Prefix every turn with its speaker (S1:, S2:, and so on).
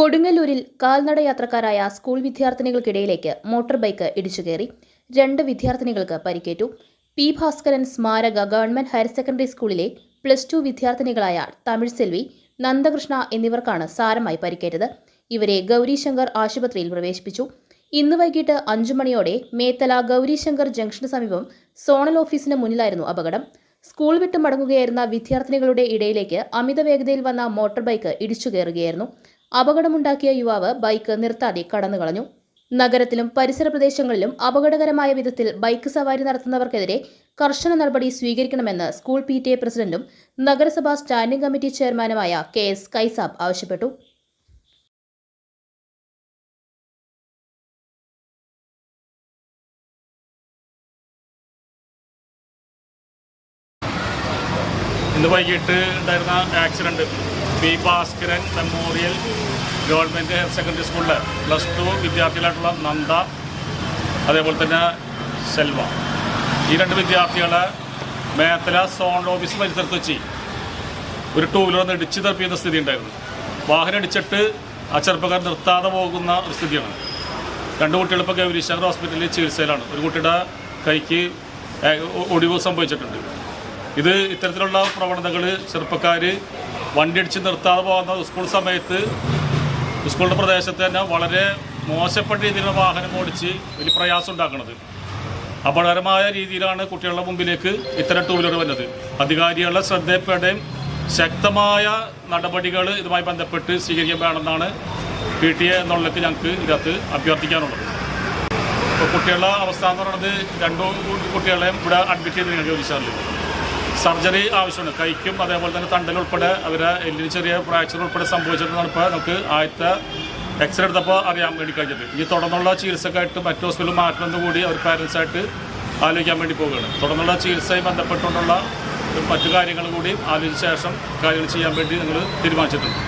S1: കൊടുങ്ങല്ലൂരിൽ കാൽനട യാത്രക്കാരായ സ്കൂൾ വിദ്യാർത്ഥിനികൾക്കിടയിലേക്ക് മോട്ടോർ ബൈക്ക് ഇടിച്ചുകയറി രണ്ട് വിദ്യാർത്ഥിനികൾക്ക് പരിക്കേറ്റു. പി. ഭാസ്കരൻ സ്മാരക ഗവൺമെന്റ് ഹയർ സെക്കൻഡറി സ്കൂളിലെ പ്ലസ് ടു വിദ്യാർത്ഥിനികളായ തമിഴ് സെൽവി നന്ദകൃഷ്ണ എന്നിവർക്കാണ് സാരമായി പരിക്കേറ്റത്. ഇവരെ ഗൗരീശങ്കർ ആശുപത്രിയിൽ പ്രവേശിപ്പിച്ചു. ഇന്ന് വൈകിട്ട് അഞ്ചു മണിയോടെ മേത്തല ഗൗരീശങ്കർ ജംഗ്ഷന് സമീപം സോണൽ ഓഫീസിന് മുന്നിലായിരുന്നു അപകടം. സ്കൂൾ വിട്ട് മടങ്ങുകയായിരുന്ന വിദ്യാർത്ഥിനികളുടെ ഇടയിലേക്ക് അമിത വേഗതയിൽ വന്ന മോട്ടോർ ബൈക്ക് ഇടിച്ചു കയറുകയായിരുന്നു. അപകടമുണ്ടാക്കിയ യുവാവ് ബൈക്ക് നിർത്താതെ കടന്നുകളഞ്ഞു. നഗരത്തിലും പരിസര പ്രദേശങ്ങളിലും അപകടകരമായ വിധത്തിൽ ബൈക്ക് സവാരി നടത്തുന്നവർക്കെതിരെ കർശന നടപടി സ്വീകരിക്കണമെന്ന് സ്കൂൾ പി ടി എ പ്രസിഡന്റും നഗരസഭാ സ്റ്റാൻഡിംഗ് കമ്മിറ്റി ചെയർമാനുമായ കെ എസ് കൈസാബ് ആവശ്യപ്പെട്ടു.
S2: ഇന്ന് വൈകിട്ട് ഉണ്ടായിരുന്ന accident P Bhaskaran memorial government higher secondary സ്കൂളിലെ പ്ലസ് ടു വിദ്യാർത്ഥികളായിട്ടുള്ള നന്ദ അതേപോലെ തന്നെ സെൽവ. ഈ രണ്ട് വിദ്യാർത്ഥികളെ മേത്തല സോൺ ഓഫീസ് പരിസരത്ത് വെച്ച് ഒരു ടൂ വീലർ ഒന്ന് ഇടിച്ച് തെറിപ്പിക്കുന്ന സ്ഥിതി ഉണ്ടായിരുന്നു. വാഹനം ഇടിച്ചിട്ട് ആ ചെറുപ്പക്കാർ നിർത്താതെ പോകുന്ന ഒരു സ്ഥിതിയാണ്. രണ്ട് കുട്ടികൾ ഇപ്പോൾ ഗൗരീശങ്കർ ഹോസ്പിറ്റലിൽ ചികിത്സയിലാണ്. ഒരു കുട്ടിയുടെ കൈക്ക് ഒടിവ് സംഭവിച്ചിട്ടുണ്ട്. ഇത് ഇത്തരത്തിലുള്ള പ്രവണതകൾ ചെറുപ്പക്കാർ വണ്ടി അടിച്ച് നിർത്താതെ പോകുന്ന സ്കൂൾ സമയത്ത് സ്കൂളിന്റെ പ്രദേശത്ത് തന്നെ വളരെ മോശപ്പെട്ട രീതിയിലുള്ള വാഹനം ഓടിച്ച് വലിയ പ്രയാസം ഉണ്ടാക്കുന്നത് അപകടകരമായ രീതിയിലാണ് കുട്ടികളുടെ മുമ്പിലേക്ക് ഇത്തരം ടൂ വീലർ വരുന്നത് അധികാരികളുടെ ശ്രദ്ധയപ്പെടുകയും ശക്തമായ നടപടികൾ ഇതുമായി ബന്ധപ്പെട്ട് സ്വീകരിക്കാൻ വേണമെന്നാണ് പി ടി എ എന്നുള്ളത് ഞങ്ങൾക്ക് ഇതിനകത്ത് അഭ്യർത്ഥിക്കാനുള്ളത്. ഇപ്പോൾ കുട്ടികളുടെ അവസ്ഥ എന്ന് പറയുന്നത് രണ്ടു കുട്ടികളെയും ഇവിടെ അഡ്മിറ്റ് ചെയ്ത് ഞങ്ങൾ ജോലിശാലിൽ സർജറി ആവശ്യമാണ്. കൈക്കും അതേപോലെ തന്നെ തണ്ടലുൾപ്പെടെ അവരെ എല്ലിന് ചെറിയ ഫ്രാക്ചർ ഉൾപ്പെടെ സംഭവിച്ചിട്ടുണ്ടെന്നാണ് ഇപ്പോൾ നമുക്ക് ആദ്യത്തെ എക്സ്റേ എടുത്തപ്പോൾ അറിയാൻ വേണ്ടി കഴിഞ്ഞത്. ഇനി തുടർന്നുള്ള ചികിത്സക്കായിട്ട് മറ്റു ഹോസ്പിറ്റലിൽ മാറ്റണമെന്ന് കൂടി അവർ പാരൻസായിട്ട് ആലോചിക്കാൻ വേണ്ടി പോവുകയാണ്. തുടർന്നുള്ള ചികിത്സയും ബന്ധപ്പെട്ടുകൊണ്ടുള്ള മറ്റു കാര്യങ്ങൾ കൂടി ആലോചിച്ച ശേഷം കാര്യങ്ങൾ ചെയ്യാൻ വേണ്ടി നിങ്ങൾ തീരുമാനിച്ചിട്ടുണ്ട്.